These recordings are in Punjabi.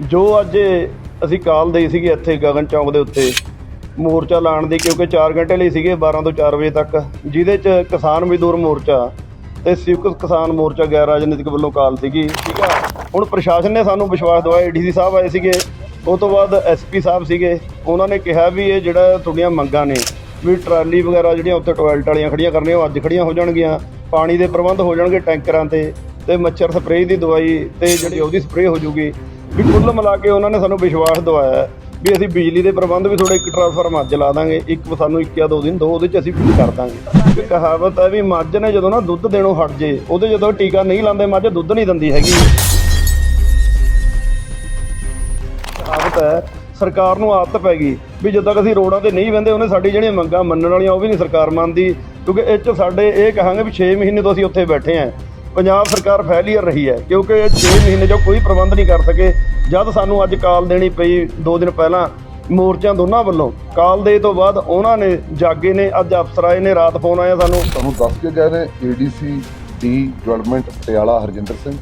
ਜੋ ਅੱਜ ਅਸੀਂ ਕਾਲ ਦੇਈ ਸੀਗੀ ਇੱਥੇ ਗਗਨ ਚੌਂਕ ਦੇ ਉੱਤੇ, ਮੋਰਚਾ ਲਾਉਣ ਦੀ, ਕਿਉਂਕਿ 4 ਘੰਟੇ ਲਈ ਸੀਗੇ 12 ਤੋਂ 4 ਵਜੇ ਤੱਕ, ਜਿਹਦੇ 'ਚ ਕਿਸਾਨ ਮਜ਼ਦੂਰ ਮੋਰਚਾ ਤੇ ਸਿਵਕ ਕਿਸਾਨ ਮੋਰਚਾ ਗੈਰ ਰਾਜਨੀਤਿਕ ਵੱਲੋਂ ਕਾਲ ਸੀਗੀ, ਠੀਕ ਆ? ਹੁਣ ਪ੍ਰਸ਼ਾਸਨ ਨੇ ਸਾਨੂੰ ਵਿਸ਼ਵਾਸ ਦਿਵਾਇਆ ਡੀਸੀ ਸਾਹਿਬ ਆਏ ਸੀਗੇ, ਉਹ ਤੋਂ ਬਾਅਦ ਐਸਪੀ ਸਾਹਿਬ ਸੀਗੇ, ਉਹਨਾਂ ਨੇ ਕਿਹਾ ਵੀ ਇਹ ਜਿਹੜਾ ਤੁਹਾਡੀਆਂ ਮੰਗਾਂ ਨੇ, ਵੀ ਟਰਾਲੀ ਵਗੈਰਾ ਜਿਹੜੀਆਂ ਉੱਥੇ ਟੋਇਲਟ ਵਾਲੀਆਂ ਖੜੀਆਂ ਕਰਨੀਆਂ, ਉਹ ਅੱਜ ਖੜੀਆਂ ਹੋ ਜਾਣਗੀਆਂ, ਪਾਣੀ ਦੇ ਪ੍ਰਬੰਧ ਹੋ ਜਾਣਗੇ ਟੈਂਕਰਾਂ ਤੇ ਤੇ ਮੱਛਰ ਸਪਰੇਅ ਦੀ ਦਵਾਈ ਤੇ ਜਿਹੜੀ ਉਹਦੀ ਸਪਰੇਅ ਹੋ ਜੂਗੀ ਵੀ ਕੁੱਲ ਮਿਲਾ ਕੇ ਉਹਨਾਂ ਨੇ ਸਾਨੂੰ ਵਿਸ਼ਵਾਸ ਦਿਵਾਇਆ ਵੀ ਅਸੀਂ ਬਿਜਲੀ ਦੇ ਪ੍ਰਬੰਧ ਵੀ ਥੋੜਾ ਇੱਕ ਟਰਾਂਸਫਾਰਮਰ ਅੱਜ ਲਾ ਦਾਂਗੇ, ਇੱਕ ਸਾਨੂੰ ਇੱਕ ਜਾਂ ਦੋ ਦਿਨ, ਦੋ ਉਹਦੇ ਚ ਅਸੀਂ ਫਿੱਟ ਕਰ ਦਾਂਗੇ। ਇੱਕ ਕਹਾਵਤ ਹੈ ਵੀ ਮੱਝ ਨੇ ਜਦੋਂ ਨਾ ਦੁੱਧ ਦੇਣੋਂ ਹਟ ਜੇ, ਉਹਦੇ ਜਦੋਂ ਟੀਕਾ ਨਹੀਂ ਲਾਉਂਦੇ ਮੱਝ ਦੁੱਧ ਨਹੀਂ ਦਿੰਦੀ ਹੈਗੀ। ਕਹਾਵਤ ਹੈ, ਸਰਕਾਰ ਨੂੰ ਆਦਤ ਪੈ ਗਈ ਵੀ ਜਦੋਂ ਤੱਕ ਅਸੀਂ ਰੋਡਾਂ ਤੇ ਨਹੀਂ ਵੰਦੇ ਉਹਨੇ ਸਾਡੀ ਜਿਹੜੀਆਂ ਮੰਗਾਂ ਮੰਨਣ ਵਾਲੀਆਂ ਉਹ ਵੀ ਨਹੀਂ ਸਰਕਾਰ ਮੰਨਦੀ, ਕਿਉਂਕਿ ਇਹ 'ਚ ਸਾਡੇ ਇਹ ਕਹਾਂਗੇ ਵੀ 6 ਮਹੀਨੇ ਤੋਂ ਅਸੀਂ ਉੱਥੇ ਬੈਠੇ ਆਂ ਪੰਜਾਬ ਸਰਕਾਰ ਫੈਲੀਅਰ ਰਹੀ ਹੈ, ਕਿਉਂਕਿ ਇਹ 6 ਮਹੀਨੇ ਜੋ ਕੋਈ ਪ੍ਰਬੰਧ ਨਹੀਂ ਕਰ ਸਕੇ, ਜਦ ਸਾਨੂੰ ਅੱਜ ਕਾਲ ਦੇਣੀ ਪਈ 2 ਦਿਨ ਪਹਿਲਾਂ ਮੋਰਚਿਆਂ ਦੋਨਾਂ ਵੱਲੋਂ, ਕਾਲ ਦੇ ਤੋਂ ਬਾਅਦ ਉਹਨਾਂ ਨੇ ਜਾਗੇ ਨੇ, ਅੱਜ ਅਫਸਰ ਆਏ ਨੇ, ਰਾਤ ਫੋਨ ਆਇਆ ਸਾਨੂੰ। ਤੁਹਾਨੂੰ ਦੱਸ ਕੇ ਗਏ ਨੇ ADC D development Patiala, Harjinder Singh,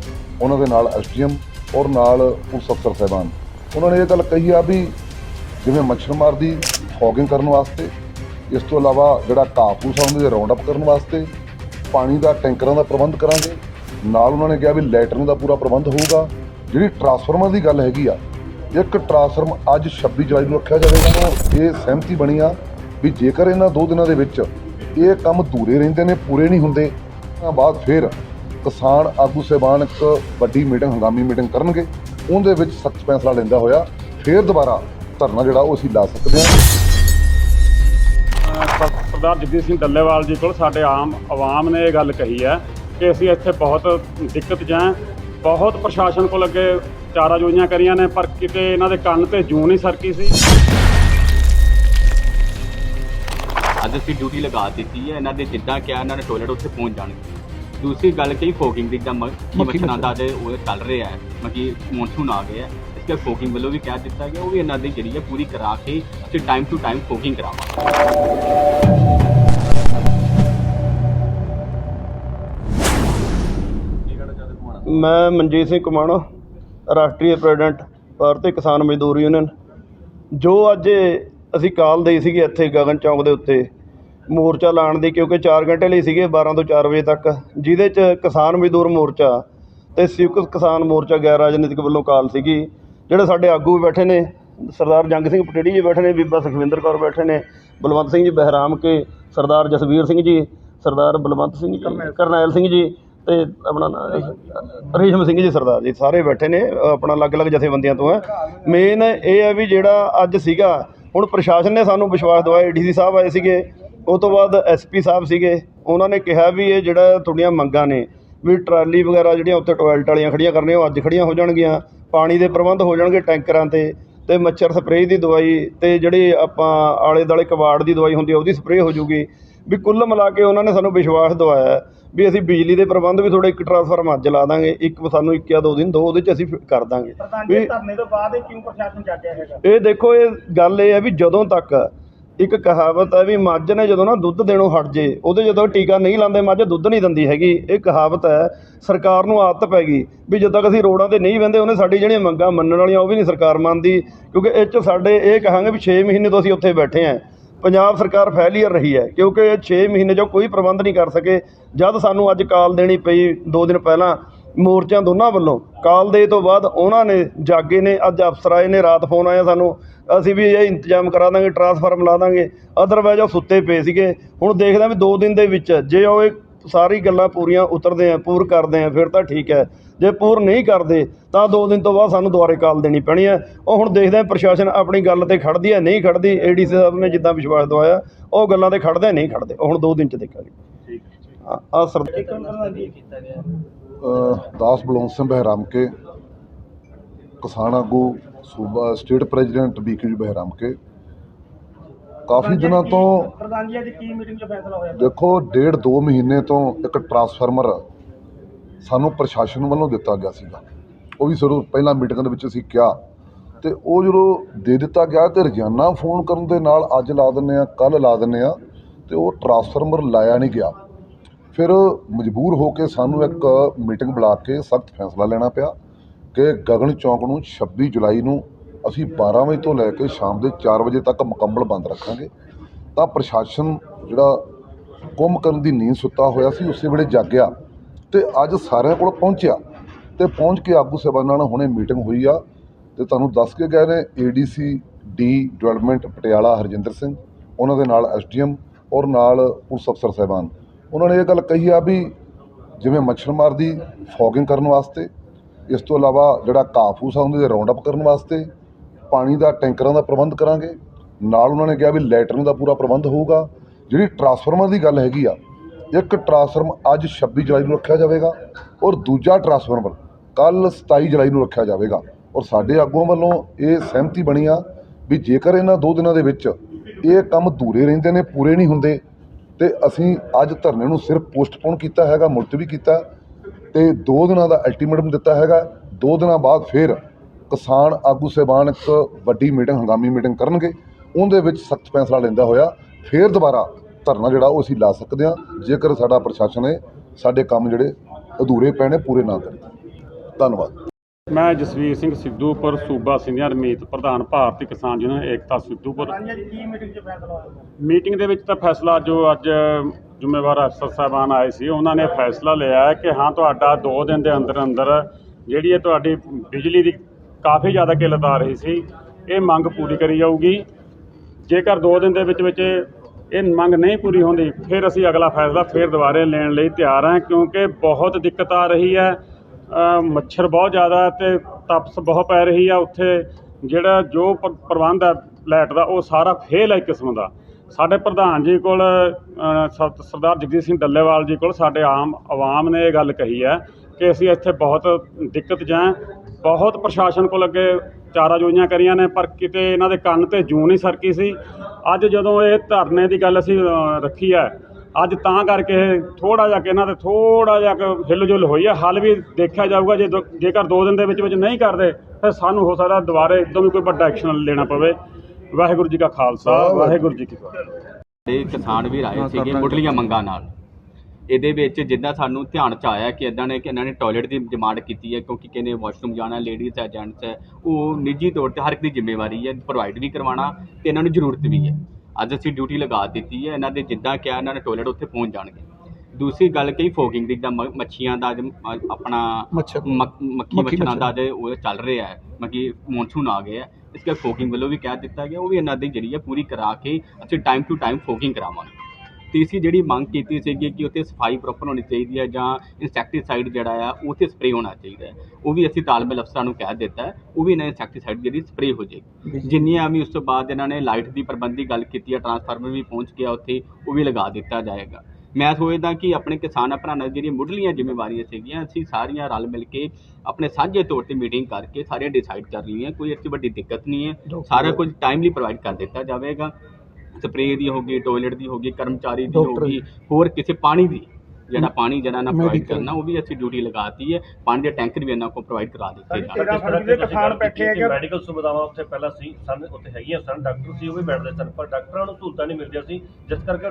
ਉਹਨਾਂ ਦੇ ਨਾਲ ਐਸਟੀਐਮ ਔਰ ਨਾਲ ਉਸ ਅਫਸਰ ਸਾਹਿਬਾਨ। ਉਹਨਾਂ ਨੇ ਇਹ ਗੱਲ ਕਹੀ ਆ ਵੀ ਜਿਵੇਂ ਮੱਛਰਮਾਰ ਦੀ ਫੌਗਿੰਗ ਕਰਨ ਵਾਸਤੇ, ਇਸ ਤੋਂ ਇਲਾਵਾ ਜਿਹੜਾ ਕਾਪੂਸ ਆ ਉਹਨਾਂ ਦੇ ਰਾਉਂਡ ਅਪ ਕਰਨ ਵਾਸਤੇ ਪਾਣੀ ਦਾ ਟੈਂਕਰਾਂ ਦਾ ਪ੍ਰਬੰਧ ਕਰਾਂਗੇ। ਨਾਲ ਉਹਨਾਂ ਨੇ ਕਿਹਾ ਵੀ ਲੈਟਰਿੰਗ ਦਾ ਪੂਰਾ ਪ੍ਰਬੰਧ ਹੋਊਗਾ। ਜਿਹੜੀ ਟਰਾਂਸਫਾਰਮਰ ਦੀ ਗੱਲ ਹੈਗੀ ਆ, ਇੱਕ ਟਰਾਂਸਫਾਰਮ ਅੱਜ 26 ਜੁਲਾਈ ਨੂੰ ਰੱਖਿਆ ਜਾਵੇਗਾ। ਇਹ ਸਹਿਮਤੀ ਬਣੀ ਆ ਵੀ ਜੇਕਰ ਇਹਨਾਂ ਦੋ ਦਿਨਾਂ ਦੇ ਵਿੱਚ ਇਹ ਕੰਮ ਧੂਰੇ ਰਹਿੰਦੇ ਨੇ, ਪੂਰੇ ਨਹੀਂ ਹੁੰਦੇ, ਤਾਂ ਬਾਅਦ ਫਿਰ ਕਿਸਾਨ ਆਗੂ ਸਹਿਬਾਨ ਇੱਕ ਵੱਡੀ ਮੀਟਿੰਗ, ਹੰਗਾਮੀ ਮੀਟਿੰਗ ਕਰਨਗੇ। ਉਹਦੇ ਵਿੱਚ ਸਖਤ ਫੈਸਲਾ ਲੈਂਦਾ ਹੋਇਆ, ਫਿਰ ਦੁਬਾਰਾ ਧਰਨਾ ਜਿਹੜਾ ਉਹ ਅਸੀਂ ਲਾ ਸਕਦੇ ਹਾਂ। ਸਰਦਾਰ ਜਗਦੀਪ ਸਿੰਘ ਡੱਲੇਵਾਲ ਜੀ ਕੋਲ ਸਾਡੇ ਆਮ ਆਵਾਮ ਨੇ ਇਹ ਗੱਲ ਕਹੀ ਹੈ ਕਿ ਅਸੀਂ ਇੱਥੇ ਬਹੁਤ ਦਿੱਕਤ ਹਾਂ। ਬਹੁਤ ਪ੍ਰਸ਼ਾਸਨ ਕੋਲ ਅੱਗੇ ਚਾਰਾ ਜੋਈਆਂ ਕਰੀਆਂ ਨੇ ਪਰ ਕਿਤੇ ਇਹਨਾਂ ਦੇ ਕੰਨ ਤੇ ਜੂੰ ਨਹੀਂ ਸਰਕੀ ਸੀ। ਅੱਜ ਅਸੀਂ ਡਿਊਟੀ ਲਗਾ ਦਿੱਤੀ ਹੈ। ਇਹਨਾਂ ਦੇ ਜਿੱਦਾਂ ਕਿਹਾ ਇਹਨਾਂ ਨੇ ਟੋਇਲਟ ਉੱਥੇ ਪਹੁੰਚ ਜਾਣਗੇ ਦੂਸਰੀ ਗੱਲ ਕਹੀ ਫੋਕਿੰਗ ਦੀ ਜਿੱਦਾਂ ਮ- ਕਿ ਮੱਛਰਾਂ ਦਾ ਤੇ ਉਹ ਚੱਲ ਰਿਹਾ ਹੈ। ਮਤਲਬ ਮੌਨਸੂਨ ਆ ਗਿਆ ਹੈ ਫੋਕਿੰਗ ਵੱਲੋਂ ਵੀ ਕਹਿ ਦਿੱਤਾ ਗਿਆ, ਉਹ ਵੀ ਇਹਨਾਂ ਦੀ ਜਿਹੜੀ ਹੈ ਪੂਰੀ ਕਰਾ ਕੇ ਅਸੀਂ ਟਾਈਮ ਟੂ ਟਾਈਮ ਫੋਕਿੰਗ ਕਰਾਵਾਂਗੇ। ਮੈਂ ਮਨਜੀਤ ਸਿੰਘ ਕੁਮਾਣਾ, ਰਾਸ਼ਟਰੀ ਪ੍ਰੈਜ਼ੀਡੈਂਟ ਭਾਰਤੀ ਕਿਸਾਨ ਮਜ਼ਦੂਰ ਯੂਨੀਅਨ ਜੋ ਅੱਜ ਅਸੀਂ ਕਾਲ ਦੇਈ ਸੀਗੀ ਇੱਥੇ ਗਗਨ ਚੌਂਕ ਦੇ ਉੱਤੇ, ਮੋਰਚਾ ਲਾਉਣ ਦੀ, ਕਿਉਂਕਿ 4 ਘੰਟੇ ਲਈ ਸੀਗੇ 12 ਤੋਂ 4 ਵਜੇ ਤੱਕ, ਜਿਹਦੇ 'ਚ ਕਿਸਾਨ ਮਜ਼ਦੂਰ ਮੋਰਚਾ ਤੇ ਸੰਯੁਕਤ ਕਿਸਾਨ ਮੋਰਚਾ ਗੈਰ ਰਾਜਨੀਤਿਕ ਵੱਲੋਂ ਕਾਲ ਸੀਗੀ। ਜਿਹੜੇ ਸਾਡੇ ਆਗੂ ਵੀ ਬੈਠੇ ਨੇ ਸਰਦਾਰ ਜੰਗ ਸਿੰਘ ਪਟੇੜੀ ਜੀ ਬੈਠੇ ਨੇ ਬੀਬਾ ਸੁਖਵਿੰਦਰ ਕੌਰ ਬੈਠੇ ਨੇ ਬਲਵੰਤ ਸਿੰਘ ਜੀ ਬਹਿਰਾਮ ਕੇ ਸਰਦਾਰ ਜਸਵੀਰ ਸਿੰਘ ਜੀ ਸਰਦਾਰ ਬਲਵੰਤ ਸਿੰਘ ਜੀ ਕਰਨੈਲ। ਸਿੰਘ ਜੀ ਤੇ ਆਪਣਾ ਰੇਸ਼ਮ ਸਿੰਘ ਜੀ ਸਰਦਾਰ ਜੀ ਸਾਰੇ ਬੈਠੇ ਨੇ ਆਪਣਾ ਅਲੱਗ-ਅਲੱਗ ਜਥੇਬੰਦੀਆਂ ਤੋਂ ਹੈ। ਮੇਨ ਇਹ ਹੈ ਵੀ ਜਿਹੜਾ ਅੱਜ ਸੀਗਾ ਹੁਣ ਪ੍ਰਸ਼ਾਸਨ ਨੇ ਸਾਨੂੰ ਵਿਸ਼ਵਾਸ ਦਿਵਾਇਆ ਡੀਸੀ ਸਾਹਿਬ ਆਏ ਸੀਗੇ ਉਹ ਤੋਂ ਬਾਅਦ ਐਸਪੀ ਸਾਹਿਬ ਸੀਗੇ ਉਹਨਾਂ ਨੇ ਕਿਹਾ ਵੀ ਇਹ ਜਿਹੜਾ ਤੁਹਾਡੀਆਂ ਮੰਗਾਂ ਨੇ ਵੀ ਟਰਾਲੀ ਵਗੈਰਾ ਜਿਹੜੀਆਂ ਉੱਥੇ ਟੋਇਲਟ ਵਾਲੀਆਂ ਖੜੀਆਂ ਕਰਨੀਆਂ ਉਹ ਅੱਜ ਖੜੀਆਂ ਹੋ ਜਾਣਗੀਆਂ। ਪਾਣੀ ਦੇ ਪ੍ਰਬੰਧ ਹੋ ਜਾਣਗੇ ਟੈਂਕਰਾਂ ਤੇ ਤੇ ਮੱਛਰ ਸਪਰੇਅ ਦੀ ਦਵਾਈ ਤੇ ਜਿਹੜੀ ਆਪਾਂ ਆਲੇ ਦਾਲੇ ਕਬਾੜ ਦੀ ਦਵਾਈ ਹੁੰਦੀ ਆ ਉਹਦੀ ਸਪਰੇਅ ਹੋ ਜੂਗੀ। ਵੀ ਕੁੱਲ ਮਿਲਾ ਕੇ ਉਹਨਾਂ ਨੇ ਸਾਨੂੰ ਵਿਸ਼ਵਾਸ ਦਿਵਾਇਆ ਵੀ ਅਸੀਂ ਬਿਜਲੀ ਦੇ ਪ੍ਰਬੰਧ ਵੀ ਥੋੜਾ ਇੱਕ ਟਰਾਂਸਫਾਰਮਰ ਅੱਜ ਲਾ ਦਾਂਗੇ ਇੱਕ ਸਾਨੂੰ ਇੱਕ ਜਾਂ ਦੋ ਦਿਨ ਦੋ ਉਹਦੇ ਚ ਅਸੀਂ ਕਰ ਦਾਂਗੇ। ਪ੍ਰਧਾਨ ਜੀ ਧਰਨੇ ਤੋਂ ਬਾਅਦ ਇਹ ਕਿਉਂ ਪ੍ਰਸ਼ਾਸਨ ਜਾਗਿਆ ਹੈਗਾ? ਇਹ ਦੇਖੋ ਇਹ ਗੱਲ ਇਹ ਹੈ ਵੀ ਜਦੋਂ ਤੱਕ ਇੱਕ ਕਹਾਵਤ ਹੈ ਵੀ ਮੱਝ ਨੇ ਜਦੋਂ ਨਾ ਦੁੱਧ ਦੇਣੋਂ ਹਟ ਜੇ, ਉਹਦੇ ਜਦੋਂ ਟੀਕਾ ਨਹੀਂ ਲਾਉਂਦੇ ਮੱਝ ਦੁੱਧ ਨਹੀਂ ਦਿੰਦੀ ਹੈਗੀ। ਇਹ ਕਹਾਵਤ ਹੈ, ਸਰਕਾਰ ਨੂੰ ਆਦਤ ਪੈ ਗਈ ਵੀ ਜਦੋਂ ਤੱਕ ਅਸੀਂ ਰੋਡਾਂ ਤੇ ਨਹੀਂ ਵੰਦੇ ਉਹਨੇ ਸਾਡੀ ਜਿਹੜੀਆਂ ਮੰਗਾਂ ਮੰਨਣ ਵਾਲੀਆਂ, ਉਹ ਵੀ ਨਹੀਂ ਸਰਕਾਰ ਮੰਨਦੀ, ਕਿਉਂਕਿ ਇਹ 'ਚ ਸਾਡੇ, ਇਹ ਕਹਾਂਗੇ ਵੀ 6 ਮਹੀਨੇ ਤੋਂ ਅਸੀਂ ਉੱਥੇ ਬੈਠੇ ਆਂ ਪੰਜਾਬ ਸਰਕਾਰ ਫੈਲੀਅਰ ਰਹੀ ਹੈ, ਕਿਉਂਕਿ ਇਹ 6 ਮਹੀਨੇ ਜੋ ਕੋਈ ਪ੍ਰਬੰਧ ਨਹੀਂ ਕਰ ਸਕੇ। ਜਦ ਸਾਨੂੰ ਅੱਜ ਕਾਲ ਦੇਣੀ ਪਈ 2 ਦਿਨ ਪਹਿਲਾਂ ਮੋਰਚਿਆਂ ਦੋਨਾਂ ਵੱਲੋਂ। ਕਾਲ ਦੇ ਤੋਂ ਬਾਅਦ ਉਹਨਾਂ ਨੇ ਜਾਗੇ ਨੇ ਅੱਜ ਅਫਸਰ ਆਏ ਨੇ ਰਾਤ ਫੋਨ ਆਇਆ ਸਾਨੂੰ। ਅਸੀਂ ਵੀ ਇਹ ਇੰਤਜ਼ਾਮ ਕਰਾ ਦਾਂਗੇ ਟਰਾਂਸਫਾਰਮ ਲਾ ਦਾਂਗੇ। ਅਦਰਵਾਈਜ਼ ਉਹ ਸੁੱਤੇ ਪਏ ਸੀਗੇ। ਹੁਣ ਦੇਖਦੇ ਹਾਂ ਵੀ 2 ਦਿਨ ਦੇ ਵਿੱਚ ਜੇ ਉਹ ਇਹ ਸਾਰੀ ਗੱਲਾਂ ਪੂਰੀਆਂ ਉਤਰਦੇ ਆ ਪੂਰ ਕਰਦੇ ਆ ਫਿਰ ਤਾਂ ਠੀਕ ਹੈ। ਜੇ ਪੂਰ ਨਹੀਂ ਕਰਦੇ ਤਾਂ 2 ਦਿਨ ਤੋਂ ਬਾਅਦ ਸਾਨੂੰ ਦੁਬਾਰੇ ਕਾਲ ਦੇਣੀ ਪੈਣੀ ਹੈ। ਉਹ ਹੁਣ ਦੇਖਦੇ ਆ ਪ੍ਰਸ਼ਾਸਨ ਆਪਣੀ ਗੱਲ ਤੇ ਖੜਦੀ ਹੈ ਨਹੀਂ ਖੜਦੀ ਏਡੀਸੀ ਸਾਹਿਬ ਨੇ ਜਿੱਦਾਂ ਵਿਸ਼ਵਾਸ ਦਵਾਇਆ ਉਹ ਗੱਲਾਂ ਤੇ ਖੜਦੇ ਆ, ਨਹੀਂ ਖੜਦੇ। ਉਹ ਹੁਣ 2 ਦਿਨ ਚ ਦੇਖਾਂਗੇ। ਆ ਆ ਸਰ ਕੀਤਾ ਗਿਆ। ਦਾਸ ਬਲੌਂਤ ਸਿੰਘ ਬਹਿਰਾਮ ਕੇ ਕਿਸਾਨ ਆਗੂ ਸੂਬਾ state president BKU Bahiram Ke ਕਾਫੀ ਦਿਨਾਂ ਤੋਂ ਪ੍ਰਧਾਨ ਜੀ ਅੱਜ ਕੀ ਮੀਟਿੰਗ 'ਚ ਫੈਸਲਾ ਹੋਇਆ? ਦੇਖੋ ਡੇਢ ਦੋ ਮਹੀਨੇ ਤੋਂ ਇੱਕ ਟਰਾਂਸਫਾਰਮਰ ਸਾਨੂੰ ਪ੍ਰਸ਼ਾਸਨ ਵੱਲੋਂ ਦਿੱਤਾ ਗਿਆ ਸੀਗਾ। ਉਹ ਵੀ ਸਾਨੂੰ ਪਹਿਲਾਂ ਮੀਟਿੰਗ ਦੇ ਵਿੱਚ ਅਸੀਂ ਕਿਹਾ। ਤੇ ਉਹ ਜਦੋਂ ਦੇ ਦਿੱਤਾ ਗਿਆ ਤੇ ਰੋਜ਼ਾਨਾ ਫੋਨ ਕਰਨ ਦੇ ਨਾਲ ਅੱਜ ਲਾ ਦਿੰਨੇ ਆ ਕੱਲ ਲਾ ਦਿੰਨੇ ਆ ਤੇ ਉਹ ਟਰਾਂਸਫਾਰਮਰ ਲਾਇਆ ਨਹੀਂ ਗਿਆ। ਫਿਰ ਮਜਬੂਰ ਹੋ ਕੇ ਸਾਨੂੰ ਇੱਕ ਮੀਟਿੰਗ ਬੁਲਾ ਕੇ ਸਖਤ ਫੈਸਲਾ ਲੈਣਾ ਪਿਆ ਕਿ ਗਗਨ ਚੌਂਕ ਨੂੰ 26 ਜੁਲਾਈ ਨੂੰ ਅਸੀਂ 12 ਵਜੇ ਤੋਂ ਲੈ ਕੇ ਸ਼ਾਮ ਦੇ 4 ਵਜੇ ਤੱਕ ਮੁਕੰਮਲ ਬੰਦ ਰੱਖਾਂਗੇ। ਤਾਂ ਪ੍ਰਸ਼ਾਸਨ ਜਿਹੜਾ ਕੁੰਭ ਕਰਨ ਦੀ ਨੀਂਦ ਸੁੱਤਾ ਹੋਇਆ ਸੀ, ਉਸੇ ਵੇਲੇ ਜਾਗਿਆ ਤੇ ਅੱਜ ਸਾਰਿਆਂ ਕੋਲ ਪਹੁੰਚਿਆ ਤੇ ਪਹੁੰਚ ਕੇ ਆਗੂ ਸਾਹਿਬਾਨਾਂ ਨਾਲ ਹੁਣੇ ਮੀਟਿੰਗ ਹੋਈ ਆ ਤੇ ਤੁਹਾਨੂੰ ਦੱਸ ਕੇ ਗਏ ਨੇ ADC D development Patiala Harjinder Singh, ਉਹਨਾਂ ਦੇ ਨਾਲ ਐਸਡੀਐਮ ਔਰ ਨਾਲ ਪੁਲਿਸ ਅਫਸਰ ਸਾਹਿਬਾਨ। ਉਹਨਾਂ ਨੇ ਇਹ ਗੱਲ ਕਹੀ ਆ ਵੀ ਜਿਵੇਂ ਮੱਛਰਮਾਰ ਦੀ ਫੌਗਿੰਗ ਕਰਨ ਵਾਸਤੇ, ਇਸ ਤੋਂ ਇਲਾਵਾ ਜਿਹੜਾ ਕਾਫੂਸ ਆ ਉਹਦੇ ਰਾਉਂਡ ਅਪ ਕਰਨ ਵਾਸਤੇ ਪਾਣੀ ਦਾ ਟੈਂਕਰਾਂ ਦਾ ਪ੍ਰਬੰਧ ਕਰਾਂਗੇ। ਨਾਲ ਉਹਨਾਂ ਨੇ ਕਿਹਾ ਵੀ ਲੈਟਰਿੰਗ ਦਾ ਪੂਰਾ ਪ੍ਰਬੰਧ ਹੋਊਗਾ। ਜਿਹੜੀ ਟਰਾਂਸਫਾਰਮਰ ਦੀ ਗੱਲ ਹੈਗੀ ਆ, ਇੱਕ ਟਰਾਂਸਫਾਰਮ ਅੱਜ 26 ਜੁਲਾਈ ਨੂੰ ਰੱਖਿਆ ਜਾਵੇਗਾ ਔਰ ਦੂਜਾ ਟਰਾਂਸਫਾਰਮਰ ਕੱਲ 27 ਜੁਲਾਈ ਨੂੰ ਰੱਖਿਆ ਜਾਵੇਗਾ। ਔਰ ਸਾਡੇ ਆਗੂਆਂ ਵੱਲੋਂ ਇਹ ਸਹਿਮਤੀ ਬਣੀ ਆ ਵੀ ਜੇਕਰ ਇਹਨਾਂ ਦੋ ਦਿਨਾਂ ਦੇ ਵਿੱਚ ਇਹ ਕੰਮ ਧੂਰੇ ਰਹਿੰਦੇ ਨੇ, ਪੂਰੇ ਨਹੀਂ ਹੁੰਦੇ ਤੇ ਅਸੀਂ ਅੱਜ ਧਰਨੇ ਨੂੰ ਸਿਰਫ ਪੋਸਟਪੋਨ ਕੀਤਾ ਹੈਗਾ, ਮੁਲਤਵੀ ਕੀਤਾ ਤੇ ਦੋ ਦਿਨਾਂ ਦਾ ਅਲਟੀਮੇਟਮ ਦਿੱਤਾ ਹੈਗਾ। ਦੋ ਦਿਨਾਂ ਬਾਅਦ ਫਿਰ ਕਿਸਾਨ ਆਗੂ ਸਾਹਿਬਾਨ ਇੱਕ ਵੱਡੀ ਮੀਟਿੰਗ ਹੰਗਾਮੀ ਮੀਟਿੰਗ ਕਰਨਗੇ। ਉਹਦੇ ਵਿੱਚ ਸਖਤ ਫੈਸਲਾ ਲੈਂਦਾ ਹੋਇਆ। ਫਿਰ ਦੁਬਾਰਾ ਧਰਨਾ ਜਿਹੜਾ ਉਹ ਅਸੀਂ ਲਾ ਸਕਦੇ ਹਾਂ। ਜੇਕਰ ਸਾਡਾ ਪ੍ਰਸ਼ਾਸਨ ਨੇ ਸਾਡੇ ਕੰਮ ਜਿਹੜੇ ਅਧੂਰੇ ਪੈਣੇ ਪੂਰੇ ਨਾ ਕਰੇ। ਧੰਨਵਾਦ। ਮੈਂ ਜਸਵੀਰ ਸਿੰਘ ਸਿੱਧੂਪੁਰ ਸੂਬਾ ਸੀਨੀਅਰ ਮੀਤ ਪ੍ਰਧਾਨ ਭਾਰਤੀ ਕਿਸਾਨ ਯੂਨੀਅਨ ਏਕਤਾ ਸਿੱਧੂਪੁਰ। ਮੀਟਿੰਗ ਦੇ ਵਿੱਚ ਤਾਂ ਫੈਸਲਾ ਜੋ ਅੱਜ ਜ਼ਿੰਮੇਵਾਰ ਅਫਸਰ ਸਾਹਿਬਾਨ ਆਏ ਸੀ, ਉਹਨਾਂ ਨੇ ਫੈਸਲਾ ਲਿਆ ਕਿ ਹਾਂ, ਤੁਹਾਡਾ 2 ਦਿਨ ਦੇ ਅੰਦਰ ਅੰਦਰ ਜਿਹੜੀ ਹੈ ਤੁਹਾਡੀ ਬਿਜਲੀ ਦੀ ਕਾਫੀ ਜ਼ਿਆਦਾ ਕਿੱਲਤ ਆ ਰਹੀ ਸੀ, ਇਹ ਮੰਗ ਪੂਰੀ ਕਰੀ ਜਾਊਗੀ। ਜੇਕਰ 2 ਦਿਨ ਦੇ ਵਿੱਚ ਵਿੱਚ ਇਹ ਮੰਗ ਨਹੀਂ ਪੂਰੀ ਹੁੰਦੀ, ਫਿਰ ਅਸੀਂ ਅਗਲਾ ਫੈਸਲਾ ਫਿਰ ਦੁਬਾਰੇ ਲੈਣ ਲਈ ਤਿਆਰ ਹਾਂ, ਕਿਉਂਕਿ ਬਹੁਤ ਦਿੱਕਤ ਆ ਰਹੀ ਹੈ। ਮੱਛਰ ਬਹੁਤ ਜ਼ਿਆਦਾ ਹੈ ਤੇ ਤਪਸ ਬਹੁਤ ਪੈ ਰਹੀ ਆ ਉੱਥੇ। ਜਿਹੜਾ ਜੋ ਪ- ਪ੍ਰਬੰਧ ਹੈ ਲਾਈਟ ਦਾ ਉਹ ਸਾਰਾ ਫੇਲ ਹੈ ਇੱਕ ਕਿਸਮ ਦਾ। ਸਾਡੇ ਪ੍ਰਧਾਨ ਜੀ ਕੋਲ ਅ, ਸਰ- ਸਰਦਾਰ ਜਗਜੀਤ ਸਿੰਘ ਡੱਲੇਵਾਲ ਜੀ ਕੋਲ ਸਾਡੇ ਆਮ ਆਵਾਮ ਨੇ ਇਹ ਗੱਲ ਕਹੀ ਹੈ ਕਿ ਅਸੀਂ ਇੱਥੇ ਬਹੁਤ ਦਿੱਕਤ ਜਾਂ ਬਹੁਤ ਪ੍ਰਸ਼ਾਸਨ ਕੋਲ ਅੱਗੇ ਚਾਰਾ ਜੋਈਆਂ ਕਰੀਆਂ ਨੇ ਪਰ ਕਿਤੇ ਇਹਨਾਂ ਦੇ ਕੰਨ ਤੇ ਜੂੰ ਨਹੀਂ ਸਰਕੀ ਸੀ। ਅੱਜ ਜਦੋਂ ਇਹ ਧਰਨੇ ਦੀ ਗੱਲ ਅਸੀਂ ਅ, ਰੱਖੀ ਹੈ ਅੱਜ ਤਾਂ ਕਰਕੇ ਥੋੜਾ ਜਿਹਾ ਕਿ ਇਹਨਾਂ ਤੇ ਥੋੜਾ ਜਿਹਾ ਕੁ ਹਿੱਲ-ਜੁਲ ਹੋਈ ਹੈ ਹੱਲ ਵੀ ਦੇਖਿਆ ਜਾਊਗਾ ਜੇ ਦੋ- ਜੇਕਰ ਦੋ ਦਿਨ ਦੇ ਵਿੱਚ ਵਿੱਚ ਨਹੀਂ ਕਰਦੇ ਫਿਰ ਸਾਨੂੰ ਹੋ ਸਕਦਾ ਦੁਬਾਰੇ ਇੱਕਦਮ ਹੀ ਕੋਈ ਵੱਡਾ ਐਕਸ਼ਨ ਲੈਣਾ ਪਵੇ। ਵਾਹਿਗੁਰੂ ਜੀ ਕਾ ਖਾਲਸਾ ਵਾਹਿਗੁਰੂ ਜੀ ਕੀ ਫਤਿਹ। ਤੇ ਕਿਸਾਨ ਵੀਰ ਆਏ ਸੀਗੇ ਮੁੱਢਲੀਆਂ ਮੰਗਾਂ ਨਾਲ। ਇਹਦੇ ਵਿੱਚ ਜਿੱਦਾਂ ਸਾਨੂੰ ਧਿਆਨ ਚ ਆਇਆ ਕਿ ਇਦਾਂ ਨੇ ਕਿ ਇਹਨਾਂ ਨੇ ਟਾਇਲਟ ਦੀ ਡਿਮਾਂਡ ਕੀਤੀ ਹੈ ਕਿਉਂਕਿ ਕਿਨੇ ਵਾਸ਼ਰੂਮ ਜਾਣਾ ਲੇਡੀਜ਼ ਹੈ ਜੈਂਟਸ ਹੈ ਉਹ ਨਿੱਜੀ ਤੌਰ ਤੇ ਹਰ ਇੱਕ ਦੀ ਜ਼ਿੰਮੇਵਾਰੀ ਹੈ ਪ੍ਰੋਵਾਈਡ ਵੀ ਕਰਵਾਉਣਾ ਤੇ ਇਹਨਾਂ ਨੂੰ ਜ਼ਰੂਰਤ ਵੀ ਹੈ। ਅੱਜ ਅਸੀਂ ਡਿਊਟੀ ਲਗਾ ਦਿੱਤੀ ਹੈ ਇਹਨਾਂ ਦੇ ਜਿੱਦਾਂ ਕਿਹਾ ਇਹਨਾਂ ਨੇ ਟਾਇਲਟ ਉੱਥੇ ਪਹੁੰਚ ਜਾਣਗੇ। ਦੂਸਰੀ ਗੱਲ ਕਹੀ ਫੋਗਿੰਗ ਦੀ ਜਿੱਦਾਂ ਮ- ਮੱਛੀਆਂ ਦਾ ਅੱਜ ਮ- ਆਪਣਾ ਮੱਛਰ। ਮੱਖ- ਮੱਖੀ ਮੱਛਰਾਂ ਦਾ ਜੇ ਉਹ ਚੱਲ ਰਿਹਾ ਹੈ ਮੱਕੀ ਮੌਨਸੂਨ ਆ ਗਿਆ ਹੈ। ਇਸ ਕਰਕੇ ਫੋਗਿੰਗ ਵੱਲੋਂ ਵੀ ਕਹਿ ਦਿੱਤਾ ਗਿਆ ਉਹ ਵੀ ਇਹਨਾਂ ਦੀ ਜਿਹੜੀ ਹੈ ਪੂਰੀ ਕਰਾ ਕੇ ਅਸੀਂ ਟਾਈਮ ਟੂ ਟਾਈਮ ਫੋਗਿੰਗ ਕਰਾਵਾਂਗੇ। ਤੀਸਰੀ ਜਿਹੜੀ ਮੰਗ ਕੀਤੀ ਸੀਗੀ ਕਿ ਉੱਥੇ ਸਫ਼ਾਈ ਪ੍ਰੋਪਰ ਹੋਣੀ ਚਾਹੀਦੀ ਹੈ ਜਾਂ ਇਨਸੈਕਟੀਸਾਈਡ ਜਿਹੜਾ ਆ ਉਹ 'ਤੇ ਸਪਰੇਅ ਹੋਣਾ ਚਾਹੀਦਾ ਹੈ। ਉਹ ਵੀ ਅਸੀਂ ਤਾਲਮੇਲ ਅਫਸਰਾਂ ਨੂੰ ਕਹਿ ਦਿੱਤਾ ਉਹ ਵੀ ਇਹਨਾਂ ਇਨਸੈਕਟੀਸਾਈਡ ਜਿਹੜੀ ਸਪਰੇਅ ਹੋ ਜਾਏਗੀ। ਜਿੰਨੀਆਂ ਵੀ ਉਸ ਤੋਂ ਬਾਅਦ ਇਹਨਾਂ ਨੇ ਲਾਈਟ ਦੀ ਪ੍ਰਬੰਧ ਗੱਲ ਕੀਤੀ ਹੈ ਟਰਾਂਸਫਾਰਮਰ ਵੀ ਪਹੁੰਚ ਗਿਆ ਉੱਥੇ ਉਹ ਵੀ ਲਗਾ ਦਿੱਤਾ ਜਾਏਗਾ। ਮੈਂ ਸੋਚਦਾ ਕਿ ਆਪਣੇ ਕਿਸਾਨ ਭਰਾਵਾਂ ਜਿਹੜੀਆਂ ਮੁੱਢਲੀਆਂ ਜ਼ਿੰਮੇਵਾਰੀਆਂ ਸੀਗੀਆਂ ਅਸੀਂ ਸਾਰੀਆਂ ਰਲ ਮਿਲ ਕੇ ਆਪਣੇ ਸਾਂਝੇ ਤੌਰ ਤੇ ਮੀਟਿੰਗ ਕਰਕੇ ਸਾਰੀਆਂ ਡਿਸਾਈਡ ਕਰ ਲਈਆਂ ਕੋਈ ਇੱਥੇ ਵੱਡੀ ਦਿੱਕਤ ਨਹੀਂ ਹੈ। ਸਾਰਾ ਕੁਝ ਟਾਈਮਲੀ ਪ੍ਰੋਵਾਈਡ ਕਰ ਦਿੱਤਾ ਜਾਵੇਗਾ। ਸਪਰੇਅ ਦੀ ਹੋਗੀ ਟਾਇਲਟ ਦੀ ਹੋਗੀ ਕਰਮਚਾਰੀ ਦੀ ਡਾਕਟਰ ਹੋਗੀ ਹੋਰ ਕਿਸੇ ਪਾਣੀ ਦੀ ਜਿਹੜਾ ਪਾਣੀ ਜਿਹੜਾ ਨਾ ਪ੍ਰੋਵਾਈਡ Medical। ਕਰਨਾ ਉਹ ਵੀ ਅਸੀਂ ਡਿਊਟੀ ਲਗਾਤੀ ਹੈ। ਪਾਣੀ ਦੇ ਟੈਂਕਰ ਵੀ ਇਹਨਾਂ ਕੋਲ ਪ੍ਰੋਵਾਈਡ ਕਰਾ ਦਿੱਤੇ ਜਾਣਗੇ ਫਰਵਰੀ ਦੇ ਕਿਸਾਨ ਬੈਠੇ ਹੈਗੇ ਮੈਡੀਕਲ ਸੁਵਿਧਾਵਾਂ ਉੱਥੇ ਪਹਿਲਾਂ ਸੀ ਸਨ ਉੱਥੇ ਹੈਗੀਆਂ ਸਨ ਡਾਕਟਰ ਸੀ ਉਹ ਵੀ ਬੈਠਦੇ ਸਨ ਪਰ ਡਾਕਟਰਾਂ ਨੂੰ ਸਹੂਲਤਾਂ ਨਹੀਂ ਮਿਲਦੀਆਂ ਸੀ ਜਿਸ ਕਰਕੇ